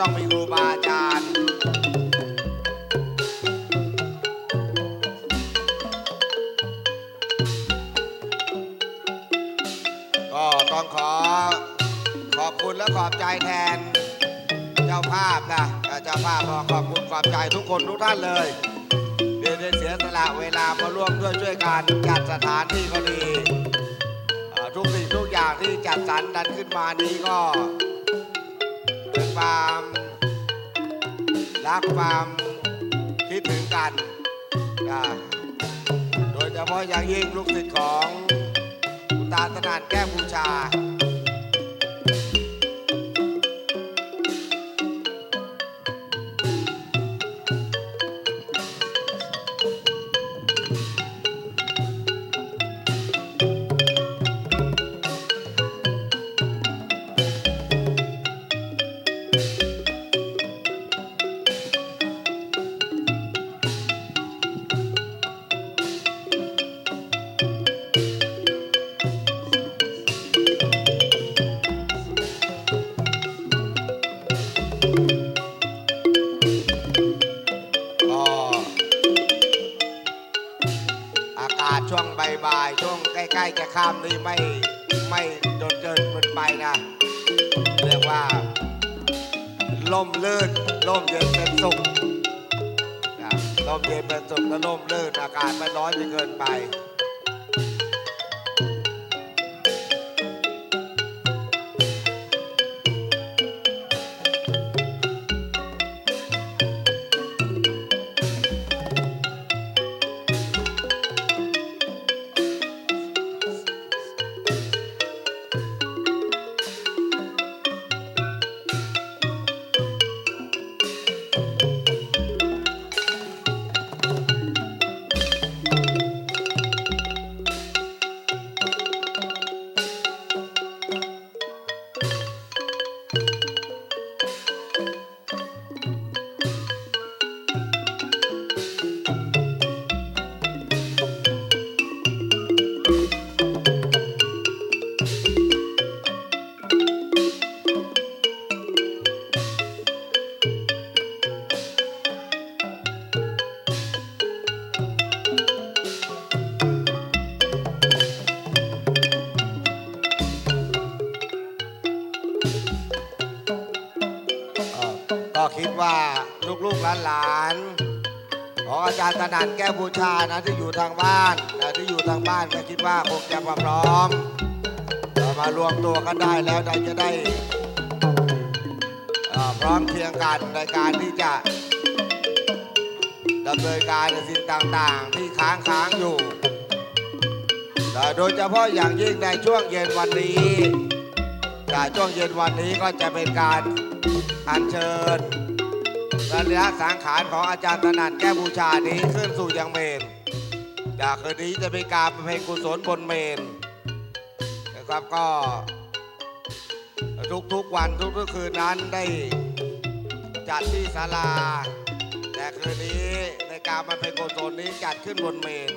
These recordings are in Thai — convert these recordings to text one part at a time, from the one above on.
ต้องมีครูบาอาจารย์ ก็ต้องขอขอบคุณและขอบใจแทน เจ้าภาพนะเอ่เจ้าภาพขอขอบคุณขอบใจทุกคนทุกท่านเลยเดี๋ยวเสียสละเวลามาร่วมด้วยช่วยกันจัดสถานที่ก็ดีทุกสิ่งทุกอย่างที่จัดสรรดันขึ้นมานี้ก็ ความ รักความคิดถึงกัน โดยเฉพาะอย่างยิ่งลูกศิษย์ของคุณตาสนานแก้วบูชา บ่ายๆช่วงใกล้ๆจะข้ามนี่ไม่ไม่โดนเดินเกินไปนะเรียกว่าล่มลื่นล่มเย็นเป็นสุขนะล่มเย็นเป็นสุขและล่มลื่นอากาศไม่ร้อนจนเกินไป คิดว่าลูกๆหลานๆของอาจารย์ตนันแก้วบูชานะที่อยู่ทางบ้านนะที่อยู่ทางบ้านก็คิดว่าคงจะมาพร้อมเอ่อมารวมตัวกันได้แล้วเราจะได้พร้อมเพียงกันในการที่จะดำเนินการในสิ่งต่างๆ ที่ค้างค้างอยู่แต่โดยเฉพาะอย่างยิ่งในช่วงเย็นวันนี้แต่ช่วงเย็นวันนี้ก็จะเป็นการอัญเชิญ สรีระสังขารของอาจารย์ถนัดแก้บูชานี้ขึ้นสู่ยังเมนจากคืนนี้จะเป็นการประเพณกุศลบนเมนนะครับก็ทุกๆวันทุกๆคืนนั้นได้จัดที่ศาลา แต่คืนนี้ในการมาเป็นกุศลนี้จัดขึ้นบนเมน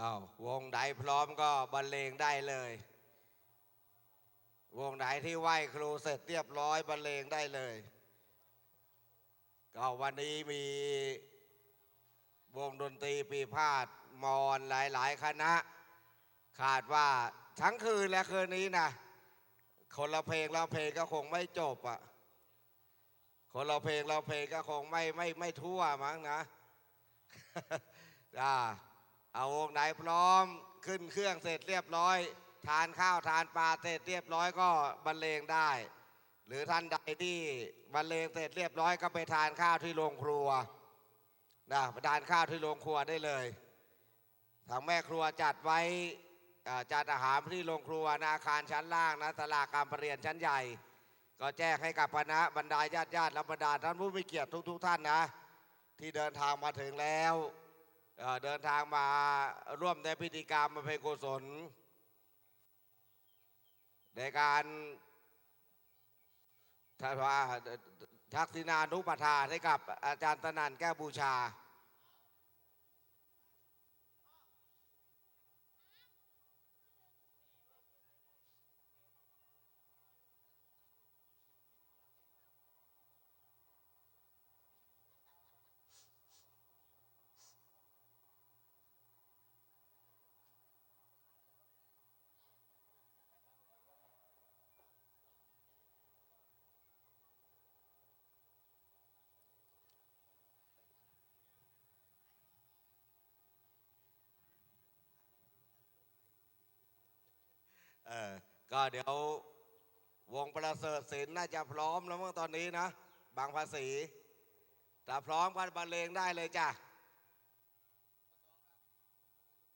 อ้าววงไหนพร้อมก็บรรเลงได้เลย วงไหนที่ไหว้ครูเสร็จเรียบร้อยบรรเลงได้เลย ก็วันนี้มีวงดนตรีปีพาดมอนหลายๆ คณะ ขาดว่าทั้งคืนและคืนนี้นะคนละเพลงละเพลงก็คงไม่จบอะคนละเพลงละเพลงก็คงไม่ไม่ไม่ทั่วมั้งนะจ้า เอาวงค์ไหนพร้อมขึ้นเครื่องเสร็จเรียบร้อย ทานข้าวทานปลาเสร็จเรียบร้อยก็บรรเลงได้ หรือท่านใดที่บรรเลงเสร็จเรียบร้อยก็ไปทานข้าวที่โรงครัวนะไปทานข้าวที่โรงครัวได้เลยทางแม่ครัวจัดไว้จัดอาหารที่โรงครัวนะอาคารชั้นล่างนะตลาดการประเรียนชั้นใหญ่ ก็แจ้งให้กับคณะบรรดาญาติญาติและบรรดาท่านผู้มีเกียรติทุก ๆ ท่านนะ ที่เดินทางมาถึงแล้ว เดินทางมาร่วมในพิธีกรรมมาเพกุศล ในการถ้าว่าทักษินานุปทานให้กับอาจารย์ตนันแก้วบูชา ออก็เดี๋ยววงประเสริฐศิลป์น่าจะพร้อมแล้วเมื่อตอนนี้นะ บางภาษีถ้าพร้อมกันบรรเลงได้เลยจ้ะ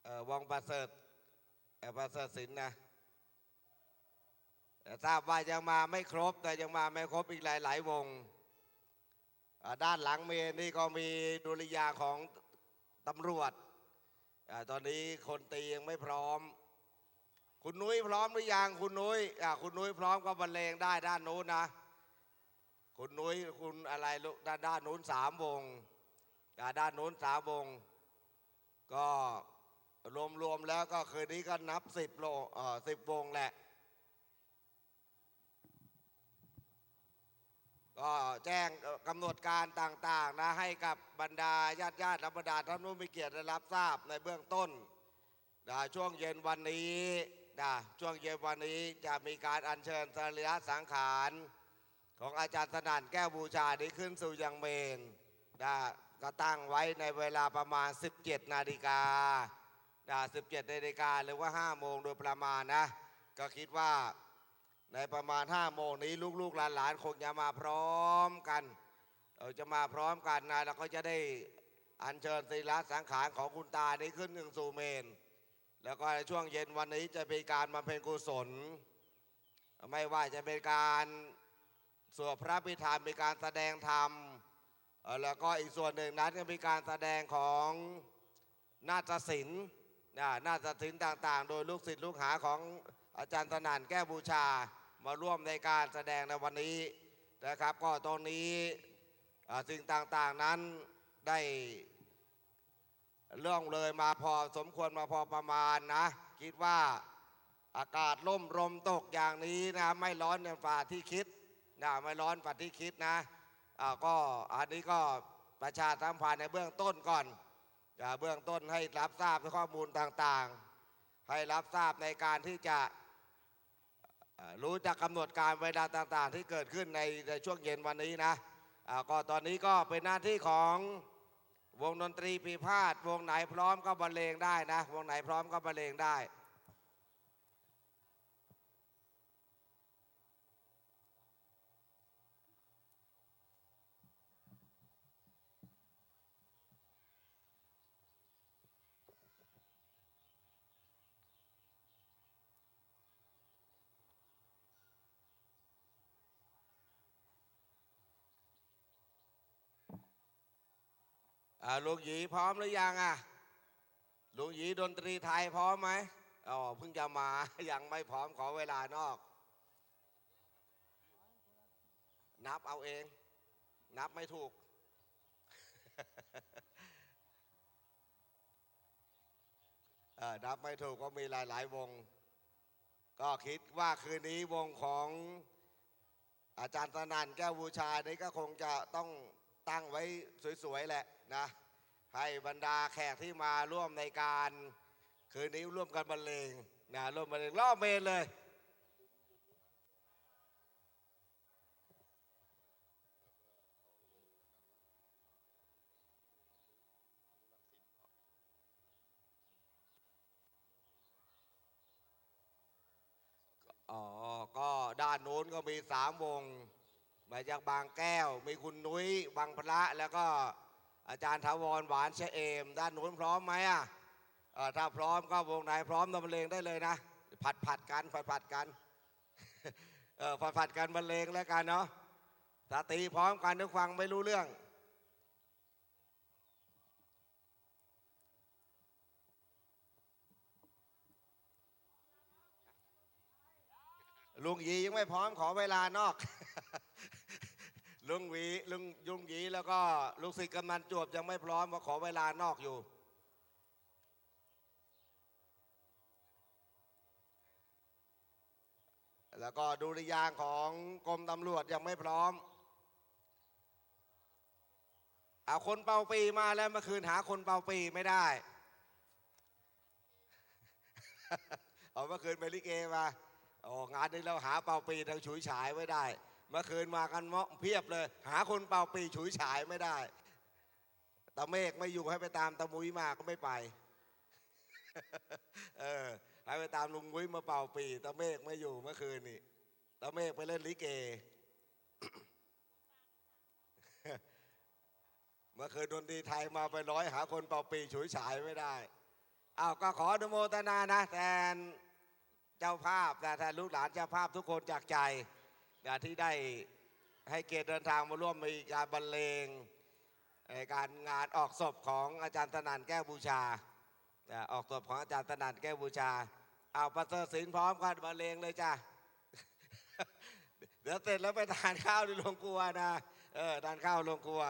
เออวงประเสริฐประเสริฐศิลป์นะแต่ทราบว่ายังมาไม่ครบ แต่ยังมาไม่ครบอีกหลายๆวงอ่าด้านหลังเมนี่ก็มีดุริยางของตำรวจอตอนนี้คนตียังไม่พร้อม คุณนุ้ยพร้อมหรือยังคุณนุ้ยอ่าคุณนุ้ยพร้อมก็บรรเลงได้ด้านโน้นนะ คุณนุ้ยคุณอะไรลูกด้านด้านโน้นสามวงด้านโน้นสามวง ก็รวมๆแล้วก็คืนนี้ก็นับสิบโลเอ่อสิบวงแหละ ก็แจ้งกำหนดการต่างๆนะให้กับบรรดาญาติญาติและบรรดาท่านผู้มีเกียรติได้รับทราบในเบื้องต้นนะช่วงเย็นวันนี้ นะช่วงเย็นวันนี้จะมีการอัญเชิญสรีระสังขาร ของอาจารย์สนั่นแก้วบูชานี้ขึ้นสู่ยังเมนนะก็ตั้งไว้ในเวลาประมาณ 17 นาฬิกานะ17 นาฬิกาหรือว่า 5 โมงโดยประมาณนะ ก็คิดว่าในประมาณ 5 โมงนี้ลูกๆหลานๆคงจะมาพร้อมกัน เราจะมาพร้อมกันนะแล้วก็จะได้อัญเชิญสรีระสังขารของคุณตานี้ขึ้นถึงสู่เมน แล้วก็ในช่วงเย็นวันนี้จะเป็นการบำเพ็ญกุศล ไม่ว่าจะเป็นการสวดพระพิธามมีการแสดงธรรม แล้วก็อีกส่วนหนึ่งนั้นก็มีการแสดงของนาฏศิลป์นะนาฏศิลป์ต่าง ๆ โดยลูกศิษย์ลูกหาของอาจารย์สนั่นแก้บูชามาร่วมในการแสดงในวันนี้นะครับ ก็ตรงนี้สิ่งต่างๆนั้นได้ เรื่องเลยมาพอสมควรมาพอประมาณนะ คิดว่าอากาศร่มลมตกอย่างนี้นะไม่ร้อนอย่างฝ่าที่คิดนะไม่ร้อนฝ่าที่คิดนะอ่าก็อันนี้ก็ประชาสัมพันธ์ในเบื้องต้นก่อนอ่าเบื้องต้นให้รับทราบข้อมูลต่างๆ ให้รับทราบในการที่จะรู้จักกำหนดการเวลาต่างๆ ที่เกิดขึ้นในในช่วงเย็นวันนี้นะอ่าก็ตอนนี้ก็เป็นหน้าที่ของ วงดนตรีปีพาดวงไหนพร้อมก็บรรเลงได้นะ วงไหนพร้อมก็บรรเลงได้ ลุงหยีพร้อมหรือยังอะลุงหยีดนตรีไทยพร้อมไหมอ๋อเพิ่งจะมายังไม่พร้อมขอเวลานอก นับเอาเอง นับไม่ถูก นับไม่ถูกก็มีหลาย ๆ วง ก็คิดว่าคืนนี้วงของอาจารย์สนันแก้วบูชานี้ก็คงจะต้องตั้งไว้สวย ๆ แหละ นะให้บรรดาแขกที่มาร่วมในการคืนนี้ร่วมกันบรรเลงนะร่วมบรรเลงรอบเมนเลยอ๋อ ก็ด้านโน้นก็มีสามวง มาจากบางแก้ว มีคุณนุ้ยบางพระแล้วก็ อาจารย์ทวรหวานเชเอม ด้านโน้นพร้อมไหมอะถ้าพร้อมก็วงไหนพร้อมนำบรรเลงได้เลยนะ ผัดผัดกันผัดผัดกันเออผัดผัดกันบรรเลงแล้วกันเนาะถ้าตีพร้อมกันนึกฟังไม่รู้เรื่องลุงยียังไม่พร้อมขอเวลานอก ลุงหวีลุงยุงหยีแล้วก็ลูกศิษย์กำนันจวบยังไม่พร้อมมาขอเวลานอกอยู่ แล้วก็ดุริยางของกรมตำรวจยังไม่พร้อมเอาคนเป่าปีมาแล้วเมื่อคืนหาคนเป่าปีไม่ได้เอาเมื่อคืนไปลิเกมาโอ้งานนี้เราหาเป่าปีทางฉุยฉายไม่ได้ เมื่อคืนมากันเมาะเพียบเลย หาคนเป่าปีฉุยฉายไม่ได้ตาเมฆไม่อยู่ให้ไปตามตามุ้ยมาก็ไม่ไป เออให้ไปตามลุงมุ้ยมาเป่าปีตาเมฆไม่อยู่เมื่อคืนนี่ตาเมฆไปเล่นลิเก เมื่อคืนดนตรีไทยมาไปร้อยหาคนเป่าปีฉุยฉายไม่ได้อ้าวก็ขออนุโมทนานะแทนเจ้าภาพนะแทนลูกหลานเจ้าภาพทุกคนจากใจ ที่ได้ให้เกียรติเดินทางมาร่วมในการบรรเลงในการงานออกศพของอาจารย์ตนันแก้วบูชาออกศพของอาจารย์ตนันแก้วบูชา เอาประเสริฐศิลพร้อมกันบรรเลงเลยจ้ะเดี๋ยวเสร็จแล้วไปทานข้าวที่โรงครัวนะเออทานข้าวโรงครัว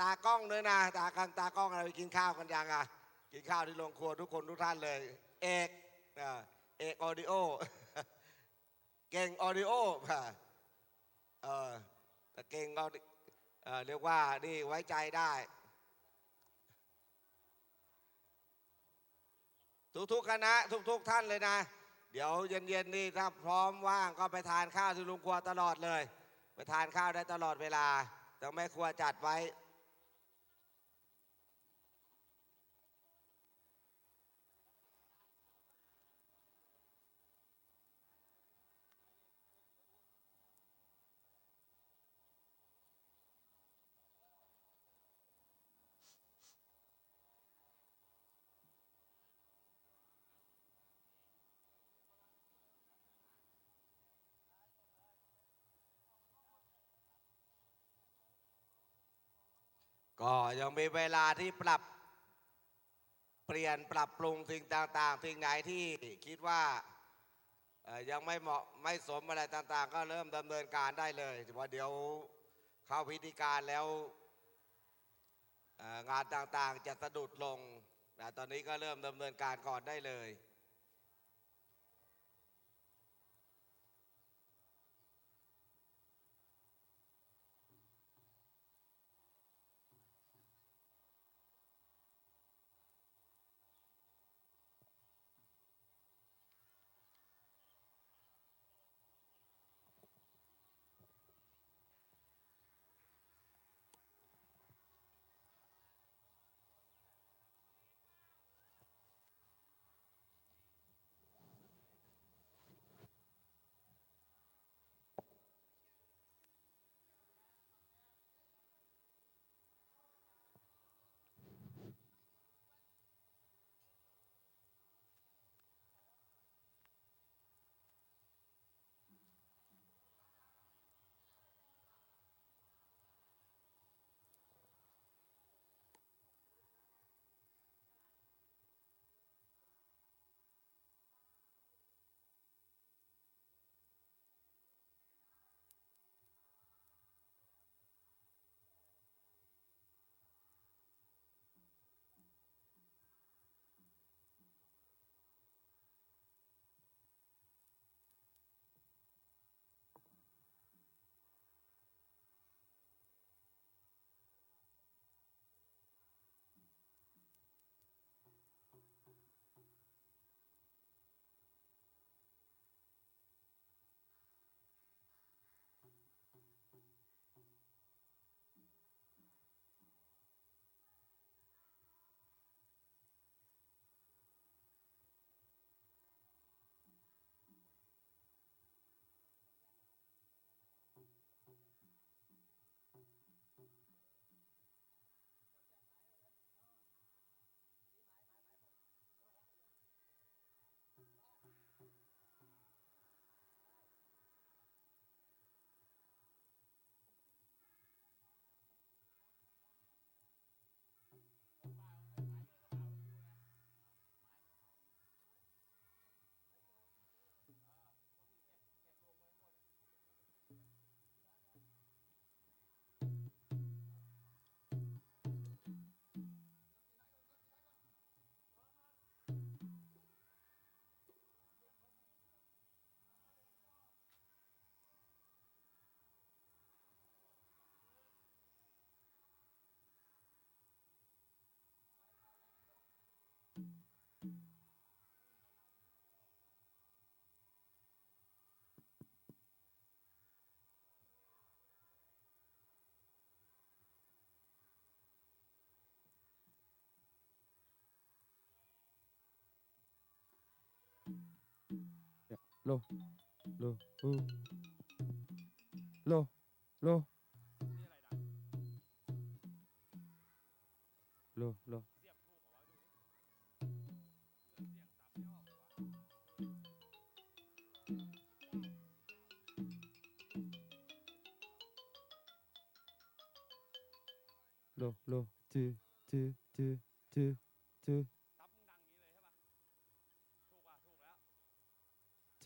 ตากล้องด้วยนะตากล้องตากล้องอะไรไปกินข้าวกันยังอะกินข้าวที่โรงครัวทุกคนทุกท่านเลย เอกเอกออดิโอเก่งออดิโอค่ะ เออตะเก่งก็เออเรียกว่านี่ไว้ใจได้ ทุกๆคณะทุกๆท่านเลยนะ เดี๋ยวเย็นๆนี่ถ้าพร้อมว่างก็ไปทานข้าวที่ลุงครัวตลอดเลย ไปทานข้าวได้ตลอดเวลาแต่แม่ครัวจัดไว้ ก็ยังมีเวลาที่ปรับเปลี่ยนปรับปรุงสิ่งต่างๆสิ่งไหนที่คิดว่ายังไม่เหมาะไม่สมอะไรต่างๆ ก็เริ่มดำเนินการได้เลยเพราะเดี๋ยวเข้าพิธีการแล้วงานต่างๆจะสะดุดลงนะตอนนี้ก็เริ่มดำเนินการก่อนได้เลย โลโลฮูโลโลโลโลโลโลจือจือจือจือจือ ซับมึงดังอย่างนี้เลยใช่ปะถูกป่ะ ถูกแล้ว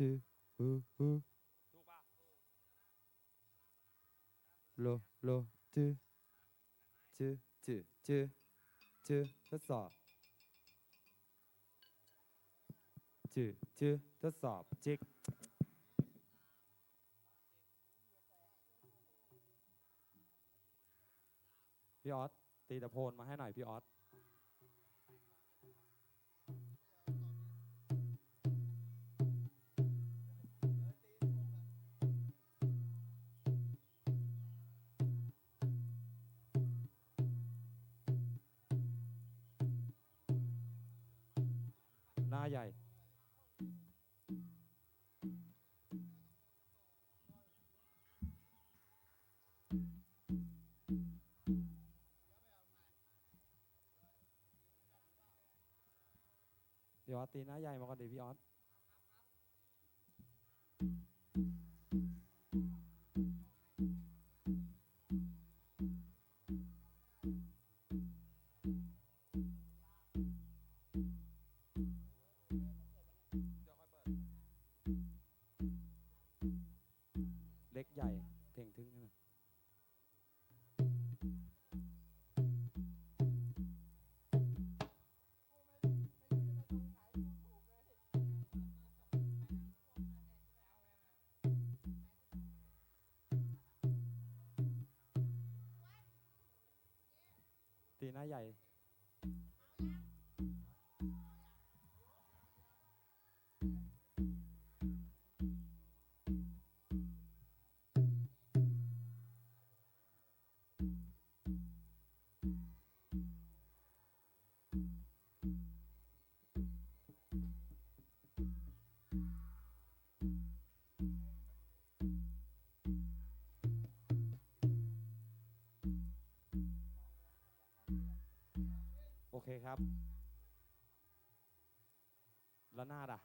จือฮูฮูถูกป่ะโลโลจือจือจือจือจือทดสอบจือจือทดสอบจิกพี่ออสตีตะโพนมาให้หน่อยพี่ออส ใหญ่ เดี๋ยวตีหน้าใหญ่มาก่อนดิพี่ออส ตีหน้าใหญ่ เคครับ แล้วหน้าด่ะ